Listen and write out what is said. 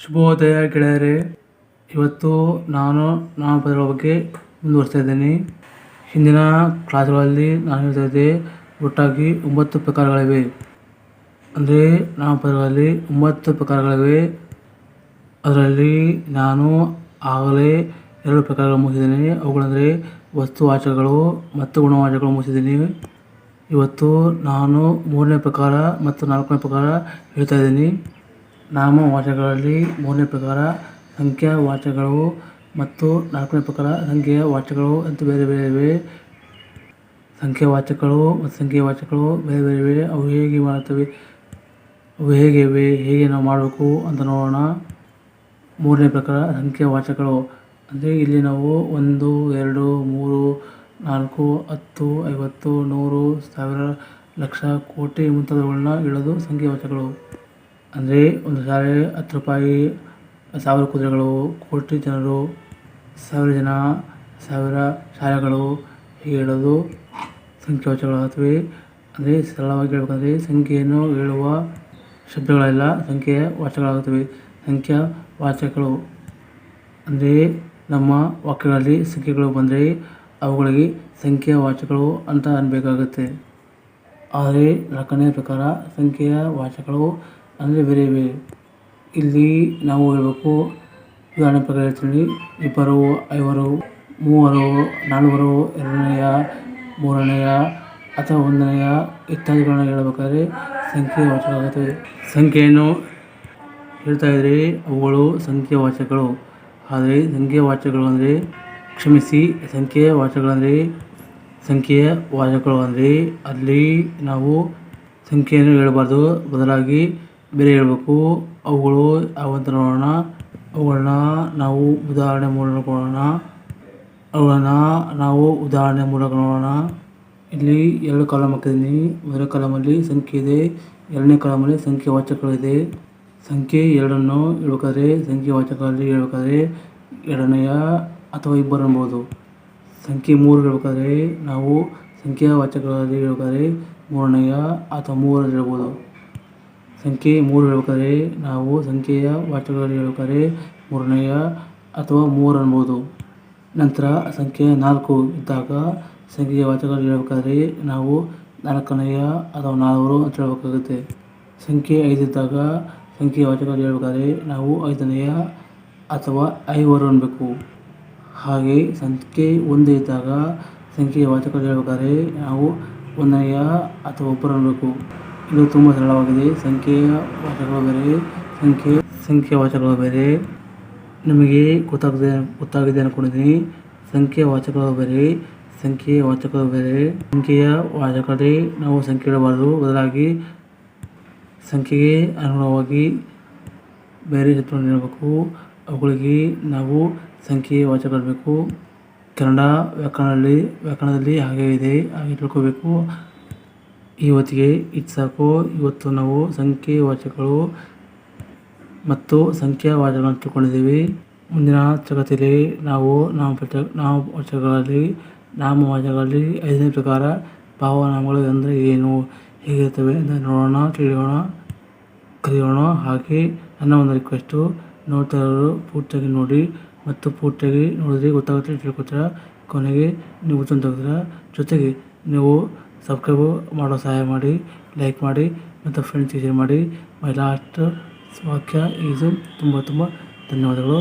ಶುಭೋದಯ ಗೆಳೆಯರೆ, ಇವತ್ತು ನಾನು ನಾಮಪದಗಳ ಬಗ್ಗೆ ಮುಂದುವರಿಸ್ತಾ ಇದ್ದೀನಿ. ಹಿಂದಿನ ಕ್ಲಾಸ್ಗಳಲ್ಲಿ ನಾನು ಹೇಳ್ತಾ ಇದ್ದೆ, ಒಟ್ಟಾಗಿ ಒಂಬತ್ತು ಪ್ರಕಾರಗಳಿವೆ. ಅಂದರೆ ನಾಮಪದಗಳಲ್ಲಿ ಒಂಬತ್ತು ಪ್ರಕಾರಗಳಿವೆ. ಅದರಲ್ಲಿ ನಾನು ಆಗಲೇ ಎರಡು ಪ್ರಕಾರಗಳು ಮುಗಿಸಿದ್ದೀನಿ. ಅವುಗಳಂದರೆ ವಸ್ತುವಾಚಕಗಳು ಮತ್ತು ಗುಣವಾಚಕಗಳು ಮುಗಿಸಿದ್ದೀನಿ. ಇವತ್ತು ನಾನು ಮೂರನೇ ಪ್ರಕಾರ ಮತ್ತು ನಾಲ್ಕನೇ ಪ್ರಕಾರ ಹೇಳ್ತಾ ಇದ್ದೀನಿ. ನಾಮವಾಚಕಗಳಲ್ಲಿ ಮೂರನೇ ಪ್ರಕಾರ ಸಂಖ್ಯಾವಾಚಕಗಳು ಮತ್ತು ನಾಲ್ಕನೇ ಪ್ರಕಾರ ಸಂಖ್ಯೆಯ ವಾಚಕಗಳು ಅಂತ ಬೇರೆ ಬೇರೆ ಇವೆ. ಸಂಖ್ಯಾವಾಚಕಗಳು ಮತ್ತು ಸಂಖ್ಯಾವಾಚಕಗಳು ಬೇರೆ ಬೇರೆ ಇವೆ. ಅವು ಹೇಗೆ ಮಾಡುತ್ತವೆ? ಅವು ಹೇಗೆ ಇವೆ? ಹೇಗೆ ನಾವು ಮಾಡಬೇಕು ಅಂತ ನೋಡೋಣ. ಮೂರನೇ ಪ್ರಕಾರ ಸಂಖ್ಯಾವಾಚಕಗಳು. ಅಂದರೆ ಇಲ್ಲಿ ನಾವು ಒಂದು, ಎರಡು, ಮೂರು, ನಾಲ್ಕು, ಹತ್ತು, ಐವತ್ತು, ನೂರು, ಸಾವಿರ, ಲಕ್ಷ, ಕೋಟಿ ಮುಂತಾದವುಗಳನ್ನ ಹೇಳೋದು ಸಂಖ್ಯಾವಾಚಕಗಳು. ಅಂದರೆ ಒಂದು ಶಾಲೆ ಹತ್ತು ರೂಪಾಯಿ, ಸಾವಿರ ಕುದುರೆಗಳು, ಕೋಟಿ ಜನರು, ಸಾವಿರ ಜನ, ಸಾವಿರ ಶಾಲೆಗಳು ಹೀಗೆ ಹೇಳೋದು ಸಂಖ್ಯಾವಾಚಕಗಳಾಗುತ್ತವೆ ಅಂದರೆ ಸರಳವಾಗಿ ಹೇಳಬೇಕಂದ್ರೆ ಸಂಖ್ಯೆಯನ್ನು ಹೇಳುವ ಶಬ್ದಗಳೆಲ್ಲ ಸಂಖ್ಯೆಯ ವಾಚಕಗಳಾಗುತ್ತವೆ ಸಂಖ್ಯಾ ವಾಚಕಗಳು ಅಂದರೆ ನಮ್ಮ ವಾಕ್ಯಗಳಲ್ಲಿ ಸಂಖ್ಯೆಗಳು ಬಂದರೆ ಅವುಗಳಿಗೆ ಸಂಖ್ಯಾ ವಾಚಕಗಳು ಅಂತ ಅನ್ಬೇಕಾಗುತ್ತೆ. ಆದರೆ ನಾಲ್ಕನೇ ಪ್ರಕಾರ ಸಂಖ್ಯೆಯ ವಾಚಕಗಳು ಅಂದರೆ ಬೇರೆ ಬೇರೆ ಇಲ್ಲಿ ನಾವು ಹೇಳಬೇಕು, ಉದಾಹರಣೆ ಪ್ರಕಾರ ಹೇಳ್ತೀನಿ, ಇಬ್ಬರು, ಐವರು, ಮೂವರು, ನಾಲ್ವರು, ಎರಡನೆಯ, ಮೂರನೆಯ ಅಥವಾ ಒಂದನೆಯ ಇತ್ಯಾದಿಗಳನ್ನು ಹೇಳಬೇಕಾದ್ರೆ ಸಂಖ್ಯೆ ವಾಚಕ ಆಗುತ್ತವೆ ಸಂಖ್ಯೆಯನ್ನು ಹೇಳ್ತಾ ಇದ್ದರೆ ಅವುಗಳು ಸಂಖ್ಯೆ ವಾಚಕಗಳು ಆದರೆ ಸಂಖ್ಯೆ ವಾಚಕಗಳು ಅಂದರೆ ಕ್ಷಮಿಸಿ ಸಂಖ್ಯೆಯ ವಾಚಕಗಳಂದರೆ ಸಂಖ್ಯೆಯ ವಾಚಕಗಳು ಅಂದರೆ ಅಲ್ಲಿ ನಾವು ಸಂಖ್ಯೆಯನ್ನು ಹೇಳಬಾರ್ದು. ಬದಲಾಗಿ ಬೇರೆ ಹೇಳಬೇಕು, ಅವುಗಳು ಯಾವಂತ ನೋಡೋಣ, ಅವುಗಳನ್ನ ನಾವು ಉದಾಹರಣೆ ಮೂಲಕ ನೋಡೋಣ. ಅವುಗಳನ್ನ ನಾವು ಉದಾಹರಣೆ ಮೂಲಕ ನೋಡೋಣ. ಇಲ್ಲಿ ಎರಡು ಕಾಲಮ್ ಹಾಕಿದ್ದೀನಿ. ಮೊದಲ ಕಾಲಮಲ್ಲಿ ಸಂಖ್ಯೆ ಇದೆ, ಎರಡನೇ ಕಾಲಮಲ್ಲಿ ಸಂಖ್ಯೆ ವಾಚಕಗಳಿದೆ. ಸಂಖ್ಯೆ ಎರಡನ್ನು ಹೇಳ್ಬೇಕಾದ್ರೆ ಸಂಖ್ಯೆ ವಾಚಕಗಳಲ್ಲಿ ಹೇಳ್ಬೇಕಾದ್ರೆ ಎರಡನೆಯ ಅಥವಾ ಇಬ್ಬರು ಅನ್ಬೋದು ಸಂಖ್ಯೆ ಮೂರು ಹೇಳ್ಬೇಕಾದ್ರೆ ನಾವು ಸಂಖ್ಯಾ ವಾಚಕಗಳಲ್ಲಿ ಹೇಳ್ಬೇಕಾದ್ರೆ ಮೂರನೆಯ ಅಥವಾ ಮೂರರಲ್ಲಿ ಹೇಳ್ಬೋದು. ಸಂಖ್ಯೆ ಮೂರು ಹೇಳ್ಬೇಕಾದ್ರೆ ನಾವು ಸಂಖ್ಯೆಯ ವಾಚಕಗಳಲ್ಲಿ ಹೇಳ್ಬೇಕಾದ್ರೆ ಮೂರನೆಯ ಅಥವಾ ಮೂರು ಅನ್ಬೋದು. ನಂತರ ಸಂಖ್ಯೆ ನಾಲ್ಕು ಇದ್ದಾಗ ಸಂಖ್ಯೆಯ ವಾಚಕಗಳಲ್ಲಿ ಹೇಳ್ಬೇಕಾದ್ರೆ ನಾವು ನಾಲ್ಕನೆಯ ಅಥವಾ ನಾಲ್ವರು ಅಂತ ಹೇಳ್ಬೇಕಾಗುತ್ತೆ. ಸಂಖ್ಯೆ ಐದು ಇದ್ದಾಗ ಸಂಖ್ಯೆಯ ವಾಚಕಗಳಲ್ಲಿ ಹೇಳ್ಬೇಕಾದ್ರೆ ನಾವು ಐದನೆಯ ಅಥವಾ ಐವರು ಅನ್ಬೇಕು. ಹಾಗೆ ಸಂಖ್ಯೆ ಒಂದು ಇದ್ದಾಗ ಸಂಖ್ಯೆಯ ವಾಚಕಗಳಲ್ಲಿ ಹೇಳ್ಬೇಕಾದ್ರೆ ನಾವು ಒಂದನೆಯ ಅಥವಾ ಒಬ್ಬರು ಅನ್ಬೇಕು. ಇದು ತುಂಬಾ ಸರಳವಾಗಿದೆ. ಸಂಖ್ಯೆಯ ವಾಚಕಗಳು ಬೇರೆ, ಸಂಖ್ಯೆ ಸಂಖ್ಯೆ ವಾಚಕಗಳು ಬೇರೆ. ನಿಮಗೆ ಗೊತ್ತಾಗದೆ ಗೊತ್ತಾಗಿದೆ ಅನ್ಕೊಂಡಿದ್ದೀನಿ. ಸಂಖ್ಯೆ ವಾಚಕಗಳು ಬೇರೆ, ಸಂಖ್ಯೆ ವಾಚಕಗಳು ಬೇರೆ. ಸಂಖ್ಯೆಯ ವಾಚಕತೆ ನಾವು ಸಂಖ್ಯೆ ಇಡಬಾರದು. ಬದಲಾಗಿ ಸಂಖ್ಯೆಗೆ ಅನುಗುಣವಾಗಿ ಬೇರೆ ಚಿತ್ರವನ್ನು ನೀಡಬೇಕು. ಅವುಗಳಿಗೆ ನಾವು ಸಂಖ್ಯೆ ವಾಚಕ ಕನ್ನಡ ವ್ಯಾಕರಣದಲ್ಲಿ ವ್ಯಾಕರಣದಲ್ಲಿ ಹಾಗೆ ಇದೆ. ಹಾಗೆ ತಿಳ್ಕೋಬೇಕು. ಇವತ್ತಿಗೆ ಇದು ಸಾಕು ಇವತ್ತು ನಾವು ಸಂಖ್ಯೆ ವಾಚಕಗಳು ಮತ್ತು ಸಂಖ್ಯಾ ವಾಚಗಳನ್ನು ತಿಳ್ಕೊಂಡಿದ್ದೀವಿ ಮುಂದಿನ ತರಗತಿಯಲ್ಲಿ ನಾವು ನಾಮಪದ ನಾಮವಾಚಕಗಳಲ್ಲಿ ನಾಮವಾಚಕಗಳಲ್ಲಿ ಐದನೇ ಪ್ರಕಾರ ಭಾವನಾಮಗಳು ಅಂದರೆ ಏನು ಹೇಗಿರ್ತವೆ ಅಂತ ನೋಡೋಣ, ತಿಳಿಯೋಣ, ಕಲಿಯೋಣ. ಹಾಗೆ ನನ್ನ ಒಂದು ರಿಕ್ವೆಸ್ಟು ನೋಡ್ತಾ ಪೂರ್ತಿಯಾಗಿ ನೋಡಿ ಮತ್ತು ಪೂರ್ತಿಯಾಗಿ ನೋಡಿದ್ರೆ ಗೊತ್ತಾಗುತ್ತೆ ತಿಳ್ಕೊತೀರ ಕೊನೆಗೆ ನೀವು ಜೊತೆಗೆ ನೀವು ಸಬ್ಸ್ಕ್ರೈಬು ಮಾಡೋ ಸಹಾಯ ಮಾಡಿ, ಲೈಕ್ ಮಾಡಿ ಮತ್ತು ಫ್ರೆಂಡ್ಸ್ಗೆ ಶೇರ್ ಮಾಡಿ. ಮೈ ಲಾಸ್ಟ್ ವಾಕ್ಯ ಈಸು ತುಂಬ ತುಂಬ ಧನ್ಯವಾದಗಳು.